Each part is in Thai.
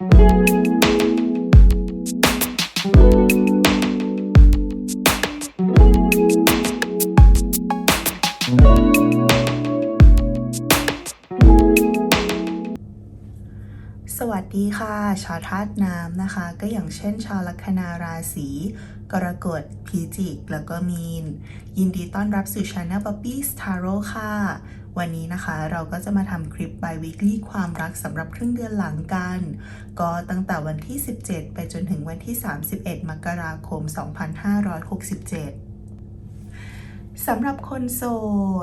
สวัสดีค่ะ ชาวธาตุน้ำนะคะ ก็อย่างเช่นชาวลัคนาราศีกรกฎพิจิก แล้วก็มีน ยินดีต้อนรับสู่ช anel Poppy's Tarot ค่ะ วันนี้นะคะเราก็จะมาทำคลิป by weekly ความรักสำหรับครึ่งเดือนหลังกัน ก็ตั้งแต่วันที่ 17 ไปจนถึงวันที่ 31 มกราคม 2567 สำหรับคนโส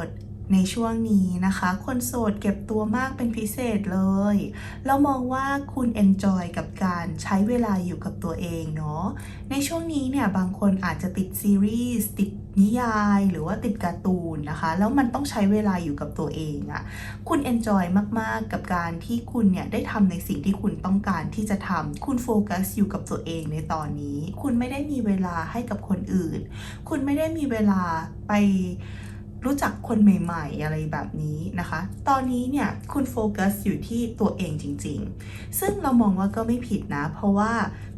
ดในช่วงนี้นะคะ คนโสดเก็บตัวมากเป็นพิเศษเลย เรามองว่าคุณ enjoy กับการใช้เวลาอยู่กับตัวเองเนาะ ในช่วงนี้เนี่ยบางคนอาจจะติดซีรีส์ติดนิยาย หรือว่าติดการ์ตูน แล้วมันต้องใช้เวลาอยู่กับตัวเองอะคุณ enjoy มากๆ กับการที่คุณเนี่ยได้ทำในสิ่งที่คุณต้องการที่จะทำคุณโฟกัสอยู่กับตัวเองในตอนนี้ คุณไม่ได้มีเวลาให้กับคนอื่น คุณไม่ได้มีเวลาไปรู้จักคนใหม่ ๆ อะไรแบบนี้นะคะ ตอนนี้เนี่ยคุณโฟกัสอยู่ที่ตัวเองจริง ๆ ซึ่งเรามองว่าก็ไม่ผิดนะ เพราะว่า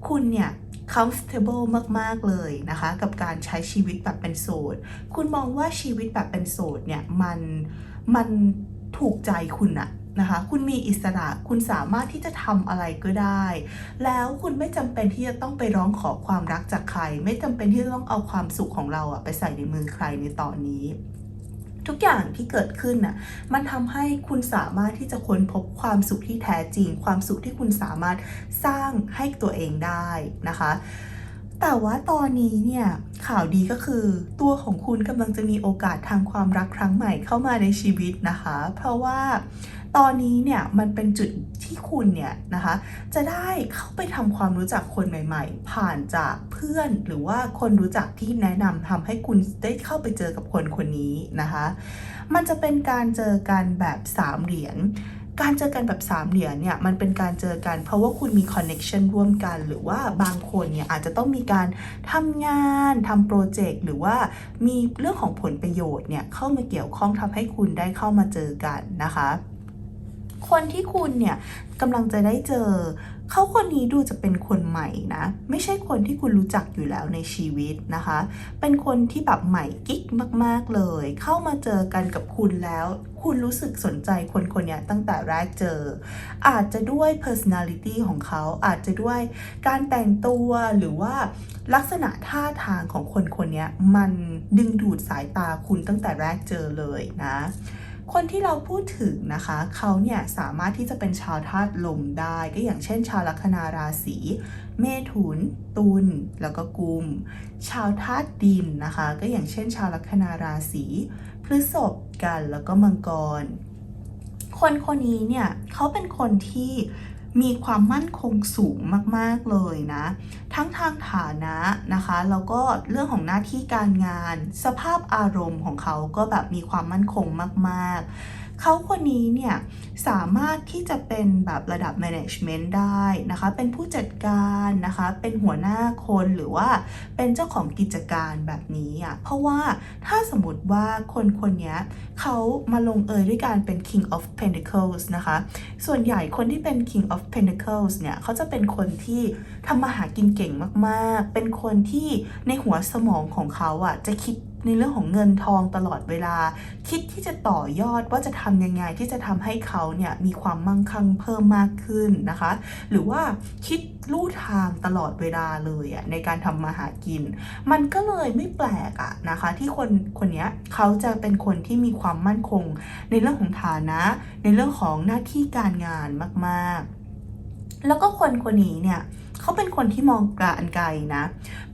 คุณเนี่ย comfortable มาก ๆ เลยนะคะ กับการใช้ชีวิตแบบเป็นโสด คุณมองว่าชีวิตแบบเป็นโสดเนี่ยมันมันถูกใจคุณอะนะคะ คุณมีอิสระ คุณสามารถที่จะทำอะไรก็ได้ แล้วคุณไม่จำเป็นที่จะต้องไปร้องขอความรักจากใคร ไม่จำเป็นที่จะต้องเอาความสุขของเราอะไปใส่ในมือใครในตอนนี้ ทุกอย่างที่เกิดขึ้นน่ะมันทำให้คุณสามารถที่จะค้นพบความสุขที่แท้จริง ความสุขที่คุณสามารถสร้างให้ตัวเองได้นะคะ แต่ว่าตอนนี้เนี่ยข่าวดีก็คือตัวของคุณกำลังจะมีโอกาสทางความรักครั้งใหม่เข้ามาในชีวิตนะคะ เพราะว่าตอนนี้เนี่ยมันเป็นจุดที่คุณเนี่ยนะคะจะได้เข้าไปทำความรู้จักคนใหม่ ๆ ผ่านจากเพื่อนหรือว่าคนรู้จักที่แนะนำทำให้คุณได้เข้าไปเจอกับคนคนนี้นะคะ มันจะเป็นการเจอกันแบบสามเหรียญ การเจอกันแบบสามเหรียญเนี่ยมันเป็นการเจอกันเพราะว่าคุณมีคอนเน็ชันร่วมกัน หรือว่าบางคนเนี่ยอาจจะต้องมีการทำงานทำโปรเจกต์หรือว่ามีเรื่องของผลประโยชน์เนี่ยเข้ามาเกี่ยวข้องทำให้คุณได้เข้ามาเจอกันนะคะคนที่คุณเนี่ยกำลังจะได้เจอ เขาคนนี้ดูจะเป็นคนใหม่นะ ไม่ใช่คนที่คุณรู้จักอยู่แล้วในชีวิตนะคะ เป็นคนที่แบบใหม่กิ๊กมาก ๆเลย เข้ามาเจอกันกับคุณแล้ว คุณรู้สึกสนใจคนคนนี้ตั้งแต่แรกเจอ อาจจะด้วย personality ของเขาอาจจะด้วยการแต่งตัวหรือว่าลักษณะท่าทางของคนคนนี้มันดึงดูดสายตาคุณตั้งแต่แรกเจอเลยนะคนที่เราพูดถึงนะคะ เขาเนี่ยสามารถที่จะเป็นชาวธาตุลมได้ ก็อย่างเช่น ชาวลัคนาราศีเมถุน ตุลแล้วก็กุม ชาวธาตุดินนะคะ ก็อย่างเช่น ชาวลัคนาราศี ฤษภกันแล้วก็มังกร คนคนนี้เนี่ยเขาเป็นคนที่มีความมั่นคงสูงมากๆเลยนะ ทั้งทางฐานะนะคะแล้วก็เรื่องของหน้าที่การงาน สภาพอารมณ์ของเขาก็แบบมีความมั่นคงมาก ๆ เขาคนนี้เนี่ยสามารถที่จะเป็นแบบระดับ management ได้นะคะ เป็นผู้จัดการนะคะ เป็นหัวหน้าคนหรือว่าเป็นเจ้าของกิจการแบบนี้อะ เพราะว่าถ้าสมมติว่าคนคนนี้เขามาลงเอยด้วยการเป็น king of pentacles นะคะ ส่วนใหญ่คนที่เป็น king of pentacles เนี่ยเขาจะเป็นคนที่ทำมาหากินเก่งมากๆ เป็นคนที่ในหัวสมองของเขาอะจะคิด ในเรื่องของเงินทองตลอดเวลา คิดที่จะต่อยอดว่าจะทำยังไงที่จะทำให้เขาเนี่ยมีความมั่งคั่งเพิ่มมากขึ้นนะคะ หรือว่าคิดลู่ทางตลอดเวลาเลยอะในการทำมาหากิน มันก็เลยไม่แปลกอะนะคะ ที่คนคนนี้เขาจะเป็นคนที่มีความมั่นคง ในเรื่องของฐานะ ในเรื่องของหน้าที่การงานมาก ๆ แล้วก็คนคนนี้เนี่ย เขาเป็นคนที่มองการไกลนะ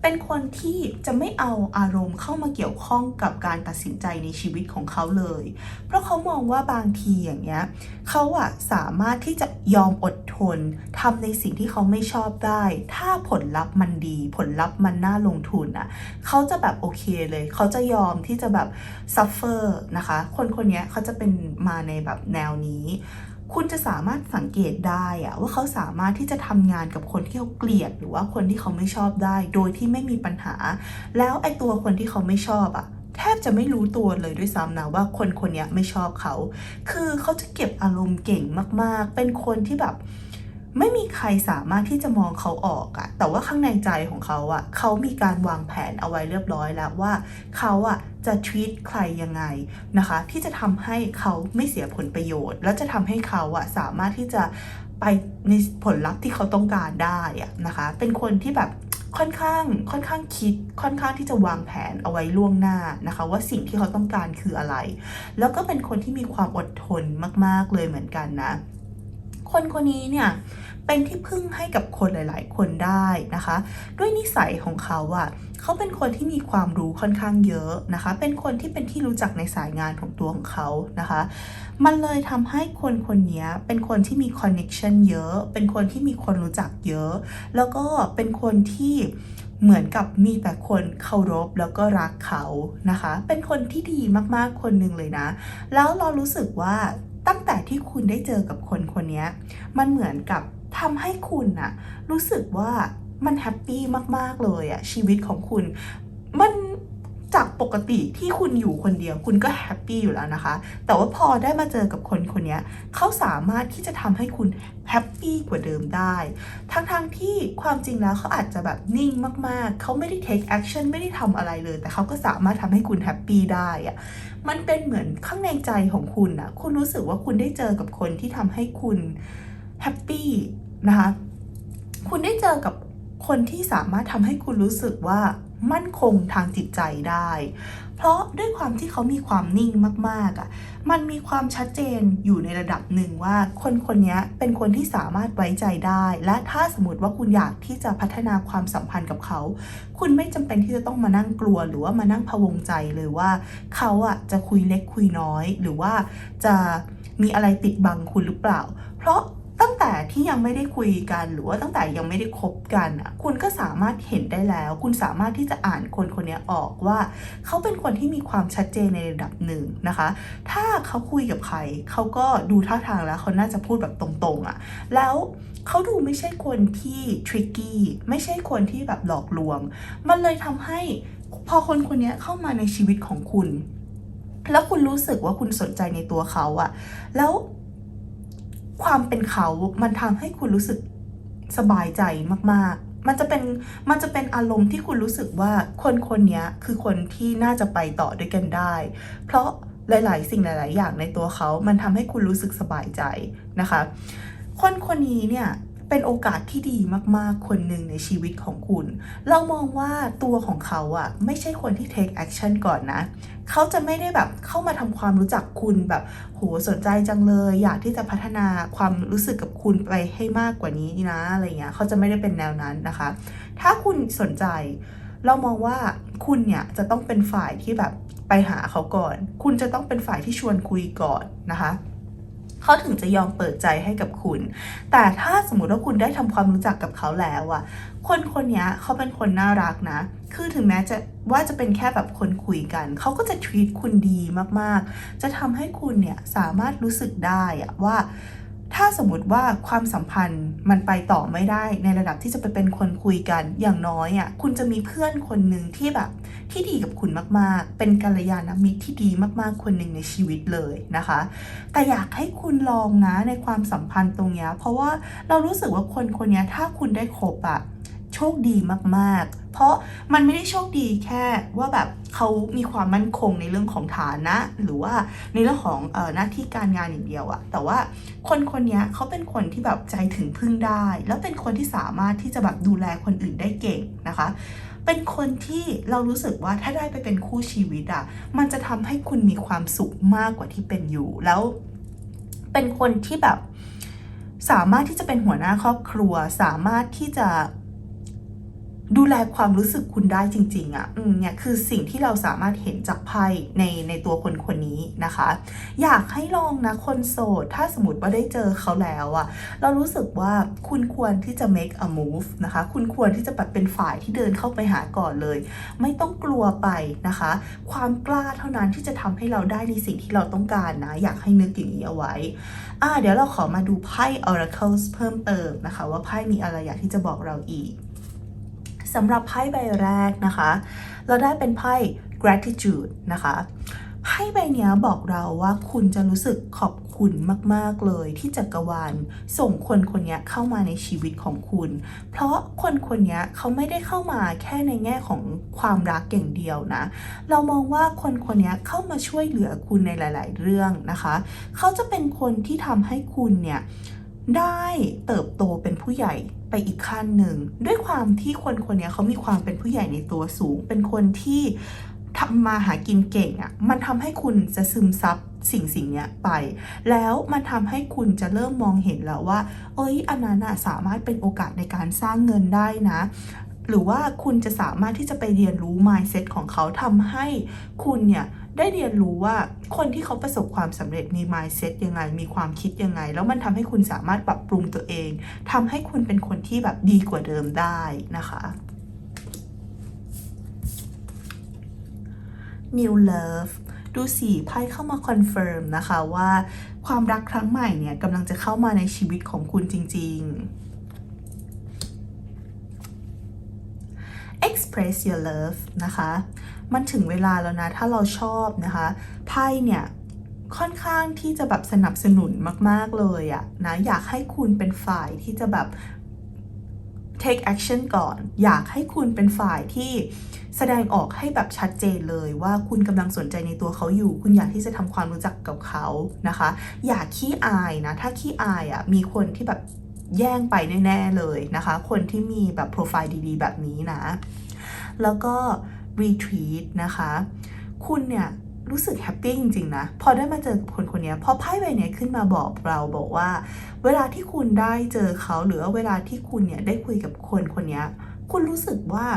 เป็นคนที่จะไม่เอาอารมณ์เข้ามาเกี่ยวข้องกับการตัดสินใจในชีวิตของเขาเลย เพราะเขามองว่าบางทีอย่างเงี้ยเขาอะสามารถที่จะยอมอดทนทำในสิ่งที่เขาไม่ชอบได้ ถ้าผลลัพธ์มันดี ผลลัพธ์มันน่าลงทุนอะเขาจะแบบโอเคเลย เขาจะยอมที่จะแบบซัฟเฟอร์นะคะ คนคนนี้เขาจะเป็นมาในแบบแนวนี้ คุณจะสามารถสังเกตได้อะว่าเขาสามารถที่จะทำงานกับคนที่เขาเกลียด หรือว่าคนที่เขาไม่ชอบได้ โดยที่ไม่มีปัญหา แล้วไอ้ตัวคนที่เขาไม่ชอบอะแทบจะไม่รู้ตัวเลยด้วยซ้ำนะว่าคนคนนี้ไม่ชอบเขา คือเขาจะเก็บอารมณ์เก่งมาก ๆ เป็นคนที่แบบ ไม่มีใครสามารถที่จะมองเขาออกอะแต่ว่าข้างในใจของเขาอะเขามีการวางแผนเอาไว้เรียบร้อยแล้วว่าเขาอะจะ treat ใครยังไงนะคะ ที่จะทำให้เขาไม่เสียผลประโยชน์ แล้วจะทำให้เขาอะสามารถที่จะไปในผลลัพธ์ที่เขาต้องการได้อะนะคะ เป็นคนที่แบบค่อนข้างค่อนข้างคิดค่อนข้างที่จะวางแผนเอาไว้ล่วงหน้านะคะ ว่าสิ่งที่เขาต้องการคืออะไร แล้วก็เป็นคนที่มีความอดทนมาก ๆเลยเหมือนกันนะ คนคนนี้เนี่ยเป็นที่พึ่งให้กับคนหลาย ๆ คนได้นะคะ ด้วยนิสัยของเขาอะ่ะเขาเป็นคนที่มีความรู้ค่อนข้างเยอะนะคะ เป็นคนที่เป็นที่รู้จักในสายงานของตัวของเขานะคะ มันเลยทำให้คนคนนี้เป็นคนที่มีคอนเน็ชันเยอะ เป็นคนที่มีคนรู้จักเยอะ แล้วก็เป็นคนที่เหมือนกับมีแต่คนเคารพแล้วก็รักเขานะคะ เป็นคนที่ดีมากๆคนหนึ่งเลยนะ แล้วเรารู้สึกว่า ตั้งแต่ที่คุณได้เจอกับคนคนนี้มันเหมือนกับทำให้คุณอะรู้สึกว่ามันแฮปปี้มาก ๆ เลยอะชีวิตของคุณ มัน จากปกติที่คุณอยู่คนเดียวคุณก็แฮปปี้อยู่แล้วนะคะ แต่ว่าพอได้มาเจอกับคนคนนี้เขาสามารถที่จะทำให้คุณแฮปปี้กว่าเดิมได้ ทั้งๆทที่ความจริงแล้วเขาอาจจะแบบนิ่งมากๆ เขาไม่ได้ take action ไม่ได้ทำอะไรเลย แต่เขาก็สามารถทำให้คุณแฮปปี้ได้อะมันเป็นเหมือนข้างในใจของคุณอะคุณรู้สึกว่าคุณได้เจอกับคนที่ทำให้คุณแฮปปี้นะคะคุณได้เจอกับ คนที่สามารถทำให้คุณรู้สึกว่ามั่นคงทางจิตใจได้ เพราะด้วยความที่เขามีความนิ่งมากๆอะ่ะ มันมีความชัดเจนอยู่ในระดับหนึ่งว่าคนคนนี้เป็นคนที่สามารถไว้ใจได้ และถ้าสมมติว่าคุณอยากที่จะพัฒนาความสัมพันธ์กับเขา คุณไม่จำเป็นที่จะต้องมานั่งกลัวหรือว่ามานั่งพะวงใจเลยว่า เขาอะจะคุยเล็กคุยน้อย หรือว่าจะมีอะไรปิดบังคุณหรือเปล่า เพราะ ตั้งแต่ที่ยังไม่ได้คุยกันหรือว่าตั้งแต่ยังไม่ได้คบกันอะคุณก็สามารถเห็นได้แล้ว คุณสามารถที่จะอ่านคนคนนี้ออกว่า เขาเป็นคนที่มีความชัดเจนในระดับหนึ่งนะคะ ถ้าเขาคุยกับใครเขาก็ดูท่าทางแล้วเขาน่าจะพูดแบบตรงๆอะแล้วเขาดูไม่ใช่คนที่ทริกกี้ไม่ใช่คนที่แบบหลอกลวง มันเลยทำให้พอคนคนนี้เข้ามาในชีวิตของคุณ แล้วคุณรู้สึกว่าคุณสนใจในตัวเขาอะแล้ว ความเป็นเขามันทำให้คุณรู้สึกสบายใจมากๆ มันจะเป็นมันจะเป็นอารมณ์ที่คุณรู้สึกว่าคนคนนี้คือคนที่น่าจะไปต่อด้วยกันได้ เพราะหลาย ๆ สิ่งหลาย ๆ อย่างในตัวเขา มันทำให้คุณรู้สึกสบายใจนะคะ คนคนนี้เนี่ยเป็นโอกาสที่ดีมากๆ คนหนึ่งในชีวิตของคุณ เรามองว่าตัวของเขาอะไม่ใช่คนที่ take action ก่อนนะ เขาจะไม่ได้แบบเข้ามาทำความรู้จักคุณแบบโหสนใจจังเลย อยากที่จะพัฒนาความรู้สึกกับคุณไปให้มากกว่านี้นะอะไรเงี้ยเขาจะไม่ได้เป็นแนวนั้นนะคะ ถ้าคุณสนใจ เรามองว่าคุณเนี่ยจะต้องเป็นฝ่ายที่แบบไปหาเขาก่อน คุณจะต้องเป็นฝ่ายที่ชวนคุยก่อนนะคะ เขาถึงจะยอมเปิดใจให้กับคุณ แต่ถ้าสมมติว่าคุณได้ทำความรู้จักกับเขาแล้วอะคนคนนี้เขาเป็นคนน่ารักนะ คือถึงแม้จะว่าจะเป็นแค่แบบคนคุยกัน เขาก็จะทวีตคุณดีมากๆ จะทำให้คุณเนี่ยสามารถรู้สึกได้อะว่า ถ้าสมมติว่าความสัมพันธ์มันไปต่อไม่ได้ในระดับที่จะไปเป็นคนคุยกันอย่างน้อยอะคุณจะมีเพื่อนคนหนึ่งที่แบบ ที่ดีกับคุณมากๆ เป็นกัลยาณมิตรที่ดีมากๆคนหนึ่งในชีวิตเลยนะคะ แต่อยากให้คุณลองนะในความสัมพันธ์ตรงเนี้ยเพราะว่าเรารู้สึกว่าคนคนนี้ถ้าคุณได้คบอะ โชคดีมากๆ เพราะมันไม่ได้โชคดีแค่ว่าแบบเขามีความมั่นคงในเรื่องของฐานะ หรือว่าในเรื่องของออหน้าที่การงานอย่างเดียวอะแต่ว่าคนคนนี้เขาเป็นคนที่แบบใจถึงพึ่งได้ แล้วเป็นคนที่สามารถที่จะแบบดูแลคนอื่นได้เก่งนะคะเป็นคนที่เรารู้สึกว่าถ้าได้ไปเป็นคู่ชีวิตอะมันจะทำให้คุณมีความสุขมากกว่าที่เป็นอยู่ แล้วเป็นคนที่แบบ สามารถที่จะเป็นหัวหน้าครอบครัว สามารถที่จะ ดูแลความรู้สึกคุณได้จริงๆอะ่ะเนี่ยคือสิ่งที่เราสามารถเห็นจากไพ่ในในตัวคนคนนี้นะคะ อยากให้ลองนะคนโสด ถ้าสมมติว่าได้เจอเขาแล้วอะเรารู้สึกว่าคุณควรที่จะ make a move นะคะ คุณควรที่จะแบบเป็นฝ่ายที่เดินเข้าไปหาก่อนเลย ไม่ต้องกลัวไปนะคะ ความกล้าเท่านั้นที่จะทำให้เราได้ในสิ่งที่เราต้องการนะ อยากให้นึกอย่างนี้เอาไว้อ่าเดี๋ยวเราขอมาดูไพ่ oracles เพิ่มเติมนะคะ ว่าไพ่มีอะไรอยากที่จะบอกเราอีก สำหรับไพ่ใบแรกนะคะ เราได้เป็นไพ่ gratitude นะคะไพ่ใบนี้บอกเราว่าคุณจะรู้สึกขอบคุณมาก ๆ เลยที่จักรวาลส่งคนคนนี้เข้ามาในชีวิตของคุณ เพราะคนคนนี้เขาไม่ได้เข้ามาแค่ในแง่ของความรักอย่างเดียวนะ เรามองว่าคนคนนี้เข้ามาช่วยเหลือคุณในหลาย ๆ เรื่องนะคะ เขาจะเป็นคนที่ทำให้คุณเนี่ยได้เติบโตเป็นผู้ใหญ่ ไปอีกขั้นหนึ่ง ด้วยความที่คนคนนี้เขามีความเป็นผู้ใหญ่ในตัวสูง เป็นคนที่ทำมาหากินเก่งอะ่ะ มันทำให้คุณจะซึมซับสิ่งสิ่งนี้ไป แล้วมันทำให้คุณจะเริ่มมองเห็นแล้วว่า เอ้ยอันนั้นสามารถเป็นโอกาสในการสร้างเงินได้นะ หรือว่าคุณจะสามารถที่จะไปเรียนรู้ mindset ของเขาทำให้คุณเนี่ยได้เรียนรู้ว่าคนที่เขาประสบความสำเร็จมี mindset ยังไง มีความคิดยังไง แล้วมันทำให้คุณสามารถปรับปรุงตัวเองทำให้คุณเป็นคนที่แบบดีกว่าเดิมได้นะคะ New Love ดูสีไพ่เข้ามาคอนเฟิร์มนะคะว่าความรักครั้งใหม่เนี่ยกำลังจะเข้ามาในชีวิตของคุณจริง ๆ Express your love นะคะ มันถึงเวลาแล้วนะ ถ้าเราชอบนะคะ ไพ่เนี่ยค่อนข้างที่จะแบบสนับสนุนมาก ๆ เลยอะนะ อยากให้คุณเป็นฝ่ายที่จะแบบ take action ก่อน อยากให้คุณเป็นฝ่ายที่แสดงออกให้แบบชัดเจนเลยว่าคุณกำลังสนใจในตัวเขาอยู่ คุณอยากที่จะทำความรู้จักกับเขานะคะ อย่าขี้อายนะ ถ้าขี้อายอะ่ะมีคนที่แบบแย่งไปแน่ ๆ เลยนะคะ คนที่มีแบบโปรไฟล์ดี ๆ แบบนี้นะ แล้วก็ retreat นะคะ คุณเนี่ยรู้สึกแฮปปี้จริงๆนะ พอได้มาเจอกับคนคนนี้พอไพ่ใบนี้ขึ้นมาบอกเราบอกว่า เวลาที่คุณได้เจอเขาหรือเวลาที่คุณเนี่ยได้คุยกับคนคนนี้คุณรู้สึกว่า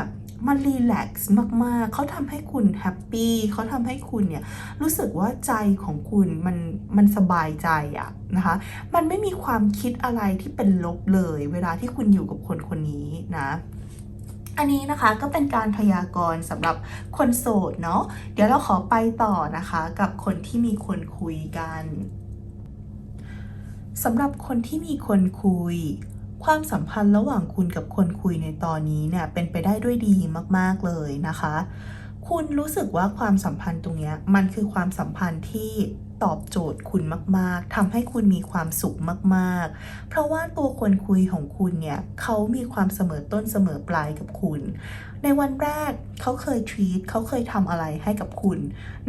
มันรีแลกซ์มากๆ เขาทำให้คุณแฮปปี้เขาทำให้คุณเนี่ยรู้สึกว่าใจของคุณมันมันสบายใจอะนะคะ มันไม่มีความคิดอะไรที่เป็นลบเลย เวลาที่คุณอยู่กับคนคนนี้นะ อันนี้นะคะก็เป็นการพยากรณ์สำหรับคนโสดเนาะเดี๋ยวเราขอไปต่อนะคะกับคนที่มีคนคุยกันสำหรับคนที่มีคนคุย ความสัมพันธ์ระหว่างคุณกับคนคุยในตอนนี้เนี่ยเป็นไปได้ด้วยดีมาก ๆ เลยนะคะ คุณรู้สึกว่าความสัมพันธ์ตรงเนี้ยมันคือความสัมพันธ์ที่ ตอบโจทย์คุณมาก ๆทำให้คุณมีความสุขมาก ๆ เพราะว่าตัวคนคุยของคุณเนี่ยเขามีความเสมอต้นเสมอปลายกับคุณ ในวันแรกเขาเคย treat เขาเคยทำอะไรให้กับคุณ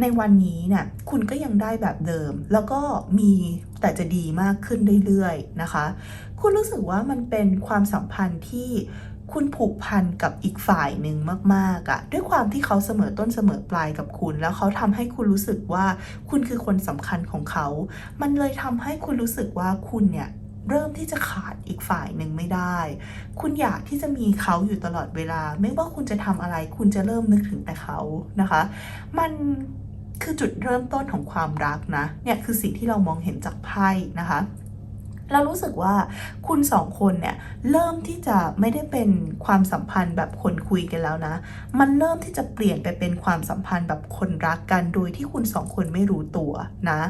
ในวันนี้เนี่ยคุณก็ยังได้แบบเดิม แล้วก็มีแต่จะดีมากขึ้นเรื่อย ๆ นะคะ คุณรู้สึกว่ามันเป็นความสัมพันธ์ที่ คุณผูกพันกับอีกฝ่ายหนึ่งมากๆอะด้วยความที่เขาเสมอต้นเสมอปลายกับคุณ แล้วเขาทำให้คุณรู้สึกว่าคุณคือคนสำคัญของเขา มันเลยทำให้คุณรู้สึกว่าคุณเนี่ยเริ่มที่จะขาดอีกฝ่ายหนึ่งไม่ได้ คุณอยากที่จะมีเขาอยู่ตลอดเวลา ไม่ว่าคุณจะทำอะไร คุณจะเริ่มนึกถึงแต่เขานะคะ มันคือจุดเริ่มต้นของความรักนะ เนี่ยคือสิ่งที่เรามองเห็นจากไพ่นะคะ เรารู้สึกว่าคุณสองคนเนี่ยเริ่มที่จะไม่ได้เป็นความสัมพันธ์แบบคนคุยกันแล้วนะ มันเริ่มที่จะเปลี่ยนไปเป็นความสัมพันธ์แบบคนรักกันโดยที่คุณสองคนไม่รู้ตัวนะ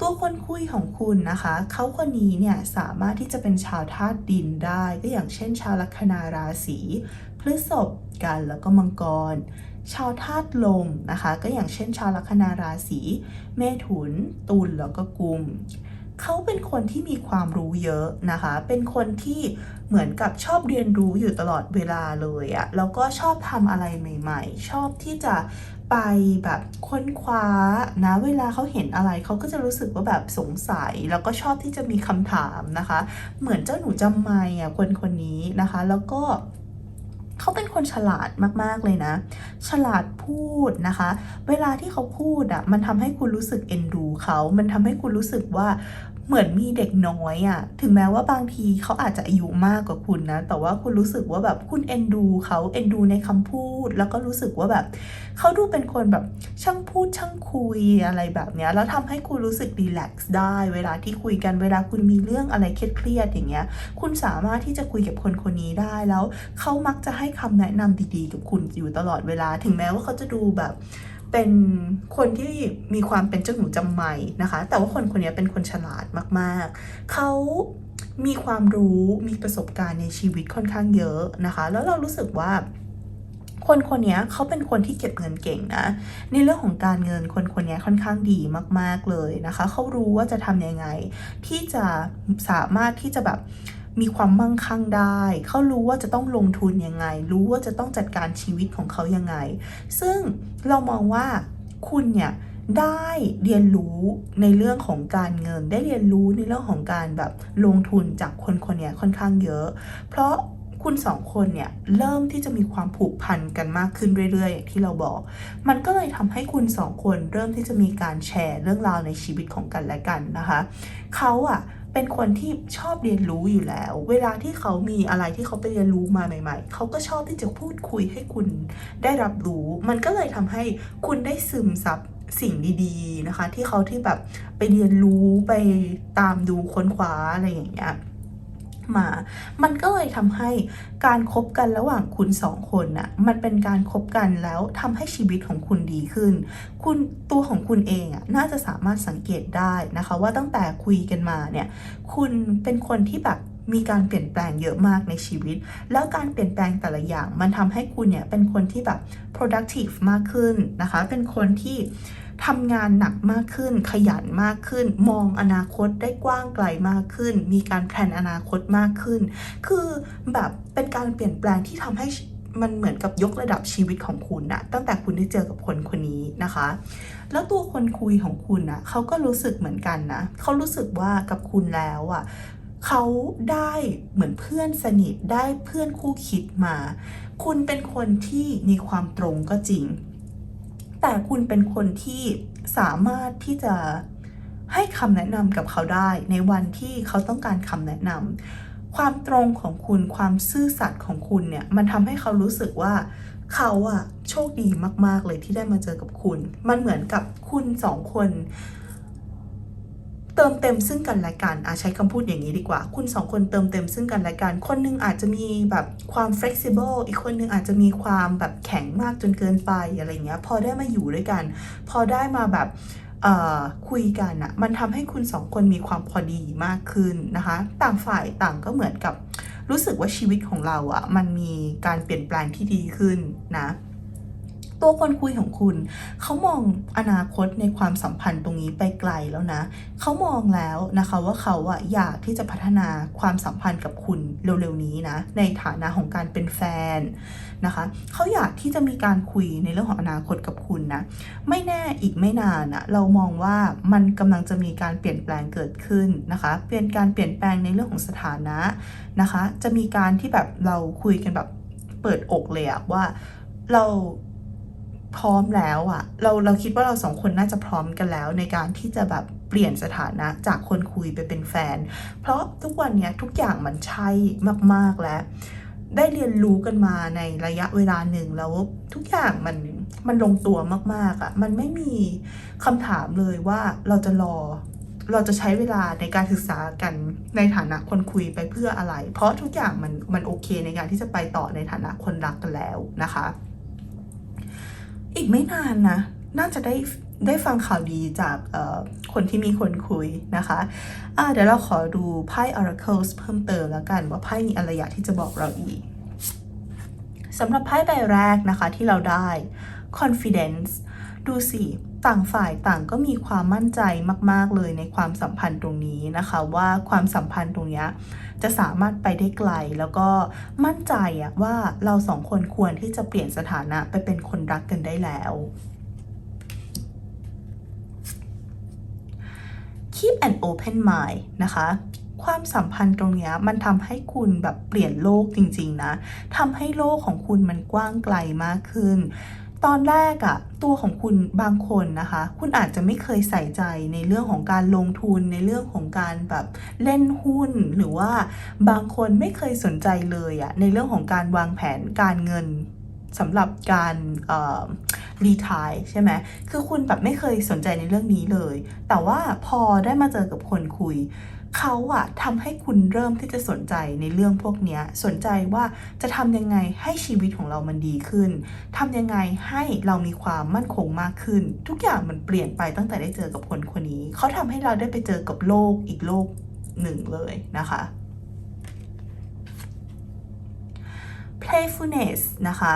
ตัวคนคุยของคุณนะคะ เขาคนนี้เนี่ยสามารถที่จะเป็นชาวธาตุดินได้ ก็อย่างเช่น ชาวลัคนาราศีพฤษภกันแล้วก็มังกรชาวธาตุลมนะคะ ก็อย่างเช่นชาวลัคนาราศีเมถุน ตุลแล้วก็กุม เขาเป็นคนที่มีความรู้เยอะนะคะ เป็นคนที่เหมือนกับชอบเรียนรู้อยู่ตลอดเวลาเลยอะแล้วก็ชอบทำอะไรใหม่ ๆ ชอบที่จะไปแบบค้นคว้านะ เวลาเขาเห็นอะไรเขาก็จะรู้สึกว่าแบบสงสัย แล้วก็ชอบที่จะมีคำถามนะคะ เหมือนเจ้าหนูจำไม่อะคนคนนี้นะคะ แล้วก็ เขาเป็นคนฉลาดมากๆเลยนะ ฉลาดพูดนะคะ เวลาที่เขาพูดอะ่ะมันทำให้คุณรู้สึกเอ็นดูเขา มันทำให้คุณรู้สึกว่า เหมือนมีเด็กน้อยอะ่ะถึงแม้ว่าบางทีเขาอาจจะอายุมากกว่าคุณนะ แต่ว่าคุณรู้สึกว่าแบบคุณเอ็นดูเขาเอ็นดูในคำพูด แล้วก็รู้สึกว่าแบบเขาดูเป็นคนแบบช่างพูดช่างคุยอะไรแบบเนี้ย แล้วทำให้คุณรู้สึกรีแลกซ์ได้ เวลาที่คุยกันเวลาคุณมีเรื่องอะไรเครียดๆอย่างเงี้ย คุณสามารถที่จะคุยกับคนคนนี้ได้แล้วเขามักจะให้คำแนะนำดีๆ กับคุณอยู่ตลอดเวลา ถึงแม้ว่าเขาจะดูแบบ เป็นคนที่มีความเป็นเจ้าหนูจำไม่นะคะ แต่ว่าคนคนนี้เป็นคนฉลาดมากๆ เขามีความรู้มีประสบการณ์ในชีวิตค่อนข้างเยอะนะคะ แล้วเรารู้สึกว่าคนคนนี้เขาเป็นคนที่เก็บเงินเก่งนะ ในเรื่องของการเงินคนคนนี้ค่อนข้างดีมาก ๆเลยนะคะ เขารู้ว่าจะทำยังไง ที่จะสามารถที่จะแบบ มีความมั่งคั่งได้ เขารู้ว่าจะต้องลงทุนยังไง รู้ว่าจะต้องจัดการชีวิตของเขายังไง ซึ่งเรามองว่าคุณเนี่ยได้เรียนรู้ในเรื่องของการเงิน ได้เรียนรู้ในเรื่องของการแบบลงทุนจากคนคนนี้ค่อนข้างเยอะ เพราะคุณสองคนเนี่ยเริ่มที่จะมีความผูกพันกันมากขึ้นเรื่อยๆอย่างที่เราบอก มันก็เลยทำให้คุณสองคนเริ่มที่จะมีการแชร์เรื่องราวในชีวิตของกันและกันนะคะ เขาอะ เป็นคนที่ชอบเรียนรู้อยู่แล้ว เวลาที่เขามีอะไรที่เขาไปเรียนรู้มาใหม่ ๆ เขาก็ชอบที่จะพูดคุยให้คุณได้รับรู้ มันก็เลยทำให้คุณได้ซึมซับสิ่งดีๆนะคะ ที่เขาที่แบบไปเรียนรู้ไปตามดูค้นคว้าอะไรอย่างเงี้ย มา มันก็เลยทำให้การคบกันระหว่างคุณสองคนน่ะมันเป็นการคบกันแล้วทำให้ชีวิตของคุณดีขึ้น คุณตัวของคุณเองอะน่าจะสามารถสังเกตได้นะคะ ว่าตั้งแต่คุยกันมาเนี่ยคุณเป็นคนที่แบบมีการเปลี่ยนแปลงเยอะมากในชีวิต แล้วการเปลี่ยนแปลงแต่ละอย่าง มันทำให้คุณเนี่ยเป็นคนที่แบบ productive มากขึ้นนะคะ เป็นคนที่ ทำงานหนักมากขึ้น ขยันมากขึ้น มองอนาคตได้กว้างไกลมากขึ้น มีการแพลนอนาคตมากขึ้น คือแบบเป็นการเปลี่ยนแปลงที่ทำให้มันเหมือนกับยกระดับชีวิตของคุณนะตั้งแต่คุณได้เจอกับคนคนนี้นะคะ แล้วตัวคนคุยของคุณนะเขาก็รู้สึกเหมือนกันนะเขารู้สึกว่ากับคุณแล้วอะเขาได้เหมือนเพื่อนสนิทได้เพื่อนคู่คิดมา คุณเป็นคนที่มีความตรงก็จริง แต่คุณเป็นคนที่สามารถที่จะให้คำแนะนำกับเขาได้ในวันที่เขาต้องการคำแนะนำความตรงของคุณความซื่อสัตย์ของคุณเนี่ยมันทำให้เขารู้สึกว่าเขาอะโชคดีมาก ๆ เลยที่ได้มาเจอกับคุณ มันเหมือนกับคุณสองคน เติมเต็มซึ่งกันและกันอาใช้คำพูดอย่างนี้ดีกว่า คุณสองคนเติมเต็มซึ่งกันและกัน คนหนึงอาจจะมีแบบความ flexible อีกคนหนึงอาจจะมีความแบบแข็งมากจนเกินไปอะไรเงี้ยพอได้มาอยู่ด้วยกัน พอได้มาแบบคุยกันอะมันทำให้คุณสองคนมีความพอดีมากขึ้นนะคะ ต่างฝ่ายต่างก็เหมือนกับรู้สึกว่าชีวิตของเราอะมันมีการเปลี่ยนแปลงที่ดีขึ้นนะ ตัวคนคุยของคุณ เขามองอนาคตในความสัมพันธ์ตรงนี้ไปไกลแล้วนะ เขามองแล้วนะคะว่าเขาอะอยากที่จะพัฒนาความสัมพันธ์กับคุณเร็วๆนี้นะ ในฐานะของการเป็นแฟนนะคะ เขาอยากที่จะมีการคุยในเรื่องของอนาคตกับคุณนะ ไม่แน่อีกไม่นานอะเรามองว่ามันกำลังจะมีการเปลี่ยนแปลงเกิดขึ้นนะคะ เปลี่ยนการเปลี่ยนแปลงในเรื่องของสถานะนะคะ จะมีการที่แบบเราคุยกันแบบเปิดอกเลยอะว่าเรา พร้อมแล้วอะเราเราคิดว่าเราสองคนน่าจะพร้อมกันแล้ว ในการที่จะแบบเปลี่ยนสถานะจากคนคุยไปเป็นแฟน เพราะทุกวันเนี้ยทุกอย่างมันใช่มาก ๆแล้ว ได้เรียนรู้กันมาในระยะเวลาหนึ่งแล้วทุกอย่างมันมันลงตัวมากๆอะ่ะ มันไม่มีคำถามเลยว่าเราจะรอเราจะใช้เวลาในการศึกษากันในฐานะคนคุยไปเพื่ออะไร เพราะทุกอย่างมันมันโอเคในการที่จะไปต่อในฐานะคนรักกันแล้วนะคะ อีกไม่นานนะ น่าจะได้ได้ฟังข่าวดีจากคนที่มีคนคุยนะคะอ่าเดี๋ยวเราขอดูไพ่ Oracles เพิ่มเติมแล้วกันว่าไพ่มีอะไรอยากที่จะบอกเราอีกสำหรับไพ่ใบแรกนะคะที่เราได้ confidence ดูสิ ต่างฝ่ายต่างก็มีความมั่นใจมาก ๆ เลยในความสัมพันธ์ตรงนี้นะคะ ว่าความสัมพันธ์ตรงเนี้ย จะสามารถไปได้ไกล แล้วก็มั่นใจอะว่าเราสองคนควรที่จะเปลี่ยนสถานะไปเป็นคนรักกันได้แล้ว keep an open mind นะคะความสัมพันธ์ตรงเนี้ยมันทำให้คุณแบบเปลี่ยนโลกจริง ๆ นะทำให้โลกของคุณมันกว้างไกลมากขึ้น ตอนแรกอะตัวของคุณบางคนนะคะ คุณอาจจะไม่เคยใส่ใจในเรื่องของการลงทุนในเรื่องของการแบบเล่นหุ้น หรือว่าบางคนไม่เคยสนใจเลยอะในเรื่องของการวางแผนการเงินสำหรับการรีทายใช่ไหม คือคุณแบบไม่เคยสนใจในเรื่องนี้เลย แต่ว่าพอได้มาเจอกับคนคุย เขาอะทำให้คุณเริ่มที่จะสนใจในเรื่องพวกนี้สนใจว่าจะทำยังไงให้ชีวิตของเรามันดีขึ้นทำยังไงให้เรามีความมั่นคงมากขึ้น ทุกอย่างมันเปลี่ยนไปตั้งแต่ได้เจอกับคนคนนี้ เขาทำให้เราได้ไปเจอกับโลกอีกโลกหนึ่งเลยนะคะ playfulness นะคะ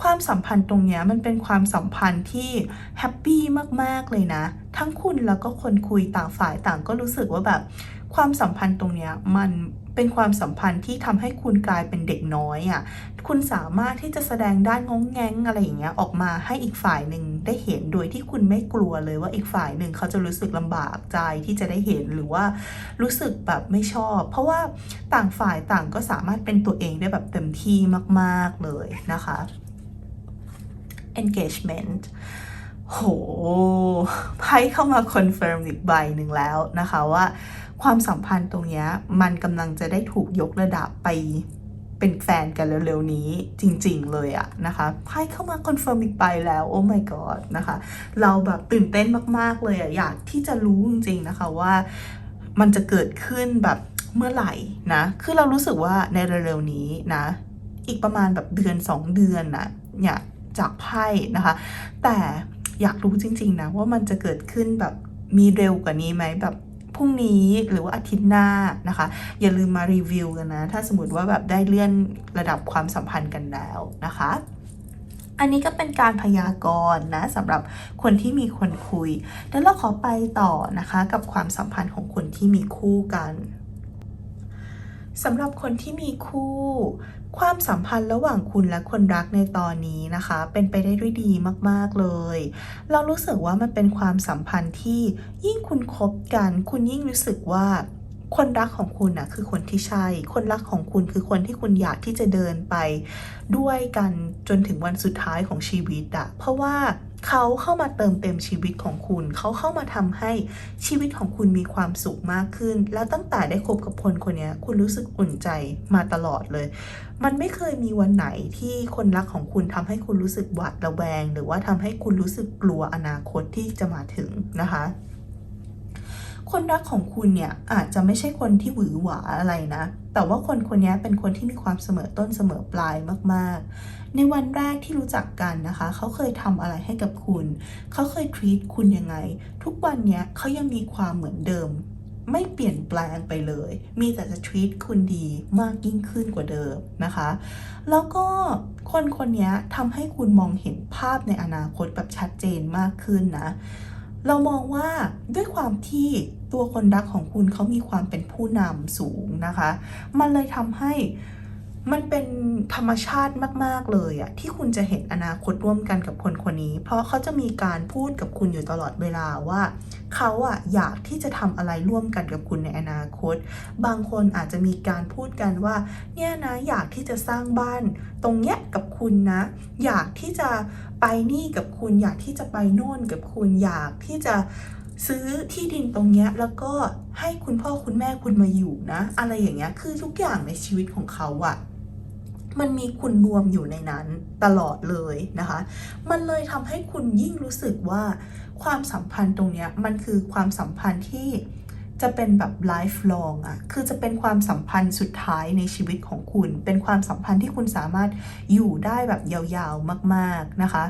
ความสัมพันธ์ตรงนี้มันเป็นความสัมพันธ์ที่แฮปปี้มาก ๆ เลยนะ ทั้งคุณแล้วก็คนคุยต่างฝ่ายต่างก็รู้สึกว่าแบบ ความสัมพันธ์ตรงเนี้ยมันเป็นความสัมพันธ์ที่ทำให้คุณกลายเป็นเด็กน้อยอะ่ะคุณสามารถที่จะแสดงด้านงองแงงอะไรอย่างเงี้ยออกมาให้อีกฝ่ายหนึ่งได้เห็นโดยที่คุณไม่กลัวเลยว่าอีกฝ่ายหนึ่งเขาจะรู้สึกลำบากใจที่จะได้เห็นหรือว่ารู้สึกแบบไม่ชอบ เพราะว่าต่างฝ่ายต่างก็สามารถเป็นตัวเองได้แบบเต็มที่มาก ๆเลยนะคะ engagement โหไพ่เข้ามาคอนเฟิร์มอีกใบหนึ่งแล้วนะคะว่า ความสัมพันธ์ตรงนี้มันกำลังจะได้ถูกยกระดับไปเป็นแฟนกันเร็วๆนี้จริงๆเลยอะนะคะไพ่เข้ามาคอนเฟิร์มอีกใบแล้ว โอ้ my god นะคะ เราแบบตื่นเต้นมากๆเลยอะอยากที่จะรู้จริงๆนะคะว่ามันจะเกิดขึ้นแบบเมื่อไหร่นะ คือเรารู้สึกว่าในเร็วๆนี้นะ อีกประมาณแบบเดือน 2 เดือนนะเนี่ยจากไพ่นะคะ แต่อยากรู้จริงๆนะว่ามันจะเกิดขึ้นแบบมีเร็วกว่านี้ไหมแบบ พรุ่งนี้หรือว่าอาทิตย์หน้านะคะ อย่าลืมมารีวิวกันนะ ถ้าสมมติว่าแบบได้เลื่อนระดับความสัมพันธ์กันแล้วนะคะอันนี้ก็เป็นการพยากรณ์นะสำหรับคนที่มีคนคุย แล้วเราขอไปต่อนะคะกับความสัมพันธ์ของคนที่มีคู่กันสำหรับคนที่มีคู่ ความสัมพันธ์ระหว่างคุณและคนรักในตอนนี้นะคะ เป็นไปได้ด้วยดีมากๆเลย เรารู้สึกว่ามันเป็นความสัมพันธ์ที่ยิ่งคุณคบกัน คุณยิ่งรู้สึกว่าคนรักของคุณนะคือคนที่ใช่ คนรักของคุณคือคนที่คุณอยากที่จะเดินไป ด้วยกันจนถึงวันสุดท้ายของชีวิตอะเพราะว่า เขาเข้ามาเติมเต็มชีวิตของคุณ เขาเข้ามาทำให้ชีวิตของคุณมีความสุขมากขึ้น แล้วตั้งแต่ได้คบกับคนคนนี้คุณรู้สึกอุ่นใจมาตลอดเลย มันไม่เคยมีวันไหนที่คนรักของคุณทำให้คุณรู้สึกหวาดระแวง หรือว่าทำให้คุณรู้สึกกลัวอนาคตที่จะมาถึงนะคะคนรักของคุณเนี่ยอาจจะไม่ใช่คนที่หวือหวาอะไรนะ แต่ว่าคนคนนี้เป็นคนที่มีความเสมอต้นเสมอปลายมาก ๆ ในวันแรกที่รู้จักกันนะคะ เขาเคยทำอะไรให้กับคุณ เขาเคย treat คุณยังไง ทุกวันเนี้ยเขายังมีความเหมือนเดิม ไม่เปลี่ยนแปลงไปเลย มีแต่จะ treat คุณดีมากยิ่งขึ้นกว่าเดิมนะคะ แล้วก็คนคนนี้ทำให้คุณมองเห็นภาพในอนาคตแบบชัดเจนมากขึ้นนะเรามองว่าด้วยความที่ตัวคนรักของคุณเขามีความเป็นผู้นำสูงนะคะ มันเลยทำให้ มันเป็นธรรมชาติมาก ๆ เลยอะที่คุณจะเห็นอนาคตร่วมกันกับคนคนนี้ เพราะเขาจะมีการพูดกับคุณอยู่ตลอดเวลาว่า เขาอะอยากที่จะทำอะไรร่วมกันกับคุณในอนาคต บางคนอาจจะมีการพูดกันว่า เนี่ยนะอยากที่จะสร้างบ้าน ตรงเนี้ยกับคุณนะ อยากที่จะไปนี่กับคุณ อยากที่จะไปโน่นกับคุณ อยากที่จะซื้อที่ดินตรงเนี้ยแล้วก็ให้คุณพ่อคุณแม่คุณมาอยู่นะ อะไรอย่างเงี้ยคือทุกอย่างในชีวิตของเขาอะ มันมีคุณรวมอยู่ในนั้นตลอดเลยนะคะ มันเลยทำให้คุณยิ่งรู้สึกว่าความสัมพันธ์ตรงนี้มันคือความสัมพันธ์ที่ จะเป็นแบบ life long อะคือจะเป็นความสัมพันธ์สุดท้ายในชีวิตของคุณ เป็นความสัมพันธ์ที่คุณสามารถอยู่ได้แบบยาวๆมากๆนะคะ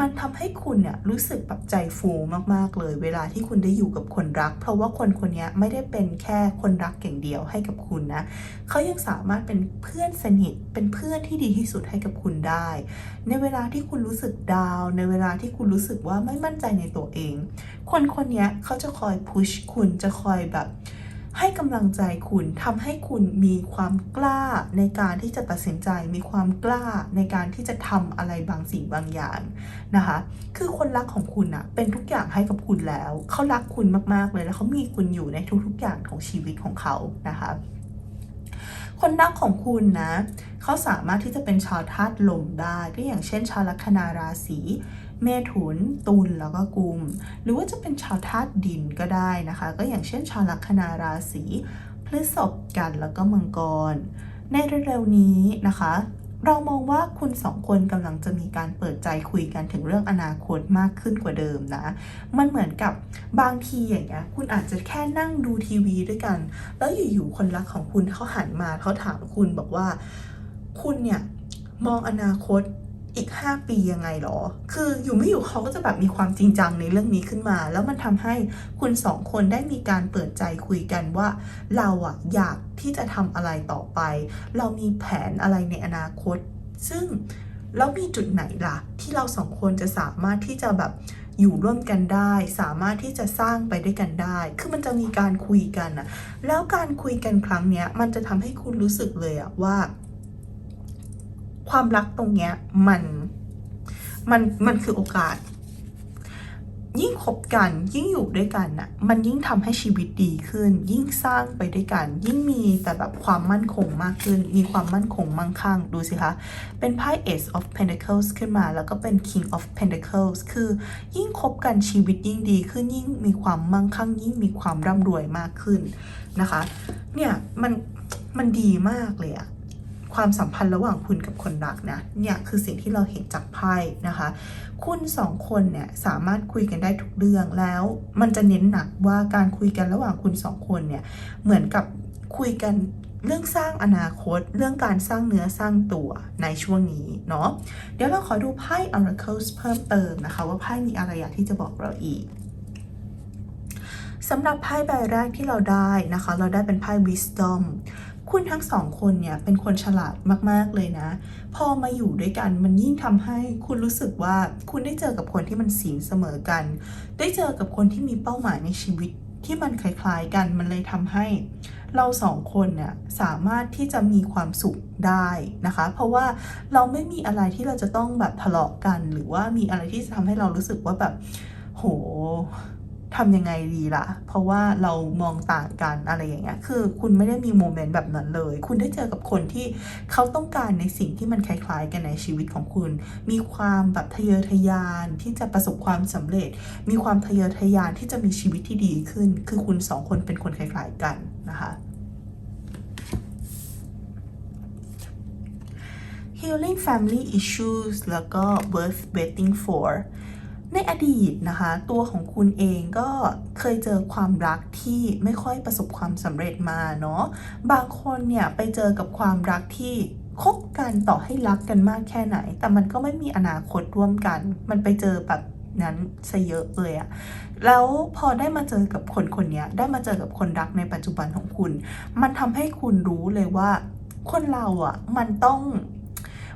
มันทำให้คุณเนี่ยรู้สึกแบบใจฟูมากๆเลย เวลาที่คุณได้อยู่กับคนรัก เพราะว่าคนคนนี้ไม่ได้เป็นแค่คนรักอย่างเดียวให้กับคุณนะเขายังสามารถเป็นเพื่อนสนิท เป็นเพื่อนที่ดีที่สุดให้กับคุณได้ ในเวลาที่คุณรู้สึกดาว ในเวลาที่คุณรู้สึกว่าไม่มั่นใจในตัวเอง คนคนนี้เขาจะคอยพุชคุณจะคอยแบบ ให้กำลังใจคุณทำให้คุณมีความกล้าในการที่จะตัดสินใจ มีความกล้าในการที่จะทำอะไรบางสิ่งบางอย่างนะคะ คือคนรักของคุณอะเป็นทุกอย่างให้กับคุณแล้ว เขารักคุณมากๆเลยแล้วเขามีคุณอยู่ในทุกๆอย่างของชีวิตของเขานะคะคนรักของคุณนะ เขาสามารถที่จะเป็นชาวธาตุลมได้ก็อย่างเช่น ชาวลัคนาราศี เมถุน ตุลแล้วก็กุม หรือว่าจะเป็นชาวธาตุดินก็ได้นะคะ ก็อย่างเช่นชาวลัคนาราศีพฤษภกันแล้วก็มังกร ในเร็วๆนี้นะคะ เรามองว่าคุณสองคนกำลังจะมีการเปิดใจคุยกันถึงเรื่องอนาคตมากขึ้นกว่าเดิมนะ มันเหมือนกับบางทีอย่างเงี้ยคุณอาจจะแค่นั่งดูทีวีด้วยกัน แล้วอยู่ๆคนรักของคุณเขาหันมาเขาถามคุณบอกว่า คุณเนี่ยมองอนาคต อีก 5 ปียังไงหรอ คืออยู่ไม่อยู่เขาก็จะแบบมีความจริงจังในเรื่องนี้ขึ้นมา แล้วมันทำให้คุณสองคนได้มีการเปิดใจคุยกันว่า เราอะอยากที่จะทำอะไรต่อไป เรามีแผนอะไรในอนาคต ซึ่งแล้วมีจุดไหนล่ะ ที่เราสองคนจะสามารถที่จะแบบอยู่ร่วมกันได้ สามารถที่จะสร้างไปด้วยกันได้ คือมันจะมีการคุยกันอะแล้วการคุยกันครั้งเนี้ยมันจะทำให้คุณรู้สึกเลยอะว่า ความรักตรงเนี้ยมันมันมันคือโอกาส ยิ่งคบกันยิ่งอยู่ด้วยกันน่ะมันยิ่งทำให้ชีวิตดีขึ้น ยิ่งสร้างไปด้วยกัน ยิ่งมีแต่แบบความมั่นคงมากขึ้น มีความมั่นคงมั่งคั่งดูสิคะเป็นไพ่ Ace of Pentacles ขึ้นมา แล้วก็เป็น King of Pentacles คือยิ่งคบกันชีวิตยิ่งดีขึ้นยิ่งมีความมั่งคั่ง ยิ่งมีความร่ำรวยมากขึ้นนะคะ เนี่ยมันมันดีมากเลยอะ ความสัมพันธ์ระหว่างคุณกับคนรักนะเนี่ยคือสิ่งที่เราเห็นจากไพ่นะคะ คุณสองคนเนี่ยสามารถคุยกันได้ทุกเรื่องแล้วมันจะเน้นหนักว่าการคุยกันระหว่างคุณสองคนเนี่ยเหมือนกับคุยกันเรื่องสร้างอนาคต เรื่องการสร้างเนื้อสร้างตัวในช่วงนี้เนาะเดี๋ยวเราขอดูไพ่ Oracles เพิ่มเติมนะคะ ว่าไพ่มีอะไรอยากที่จะบอกเราอีกสำหรับไพ่ใบแรกที่เราได้นะคะ เราได้เป็นไพ่ Wisdom คุณทั้งสองคนเนี่ยเป็นคนฉลาดมาก ๆ เลยนะ พอมาอยู่ด้วยกันมันยิ่งทำให้คุณรู้สึกว่าคุณได้เจอกับคนที่มันสีเสมอกัน ได้เจอกับคนที่มีเป้าหมายในชีวิตที่มันคล้าย ๆ กันมันเลยทำให้เราสองคนเนี่ยสามารถที่จะมีความสุขได้นะคะ เพราะว่าเราไม่มีอะไรที่เราจะต้องแบบทะเลาะกัน หรือว่ามีอะไรที่จะทำให้เรารู้สึกว่าแบบ โห ทำยังไงดีล่ะ เพราะว่าเรามองต่างกันอะไรอย่างเงี้ย คือคุณไม่ได้มีโมเมนต์แบบนั้นเลย คุณได้เจอกับคนที่เขาต้องการในสิ่งที่มันคล้ายๆ กันในชีวิตของคุณ มีความแบบทะเยอทะยานที่จะประสบความสำเร็จ มีความทะเยอทะยานที่จะมีชีวิตที่ดีขึ้น คือคุณสองคนเป็นคนคล้ายๆกันนะคะ Healing Family Issues แล้วก็ Worth Waiting for ในอดีตนะคะ ตัวของคุณเองก็เคยเจอความรักที่ไม่ค่อยประสบความสำเร็จมาเนาะบางคนเนี่ยไปเจอกับความรักที่คบกันต่อให้รักกันมากแค่ไหน แต่มันก็ไม่มีอนาคตร่วมกัน มันไปเจอแบบนั้นซะเยอะเลยอะแล้วพอได้มาเจอกับคนคนนี้ได้มาเจอกับคนรักในปัจจุบันของคุณ มันทำให้คุณรู้เลยว่าคนเราอะมันต้อง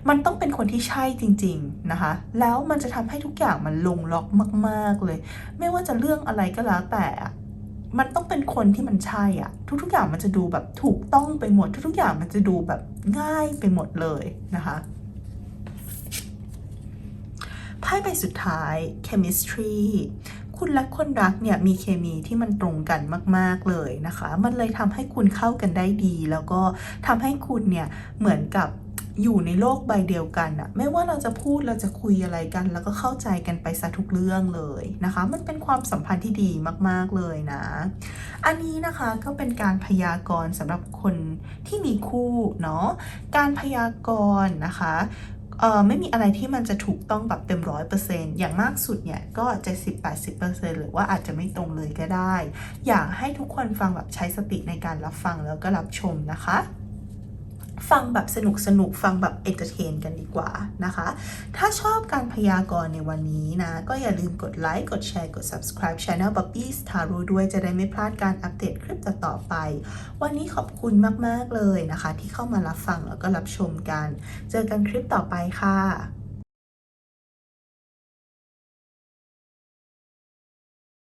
มันต้องเป็นคนที่ใช่จริง ๆนะคะ แล้วมันจะทำให้ทุกอย่างมันลงล็อกมาก ๆเลย ไม่ว่าจะเรื่องอะไรก็แล้วแต่มันต้องเป็นคนที่มันใช่อะทุกๆอย่างมันจะดูแบบถูกต้องไปหมด ทุกๆอย่างมันจะดูแบบง่ายไปหมดเลยนะคะไพ่ใบสุดท้าย chemistry คุณและคนรักเนี่ยมีเคมีที่มันตรงกันมาก ๆ เลยนะคะ มันเลยทำให้คุณเข้ากันได้ดี แล้วก็ทำให้คุณเนี่ยเหมือนกับ อยู่ในโลกใบเดียวกันอะไม่ว่าเราจะพูดเราจะคุยอะไรกัน แล้วก็เข้าใจกันไปซะทุกเรื่องเลยนะคะ มันเป็นความสัมพันธ์ที่ดีมากๆเลยนะ อันนี้นะคะก็เป็นการพยากรณ์สำหรับคนที่มีคู่เนาะการพยากรณ์นะคะเอ่อไม่มีอะไรที่มันจะถูกต้องแบบเต็มร้อยเปอร์เซ็นต์อย่างมากสุดเนี่ยก็จะสิบแปดสิบเปอร์เซ็นต์หรือว่าอาจจะไม่ตรงเลยก็ได้ อยากให้ทุกคนฟังแบบใช้สติในการรับฟังแล้วก็รับชมนะคะ ฟังแบบสนุกสนุกฟังแบบเอนเตอร์เทนกันดีกว่านะคะ ถ้าชอบการพยากรณ์ในวันนี้นะ ก็อย่าลืมกดไลค์กดแชร์กด subscribe Channel Bobby's Tarot ด้วยจะได้ไม่พลาดการอัปเดตคลิปต่อๆไป วันนี้ขอบคุณมาก ๆ เลยนะคะ ที่เข้ามารับฟังแล้วก็รับชมกัน เจอกันคลิปต่อไปค่ะ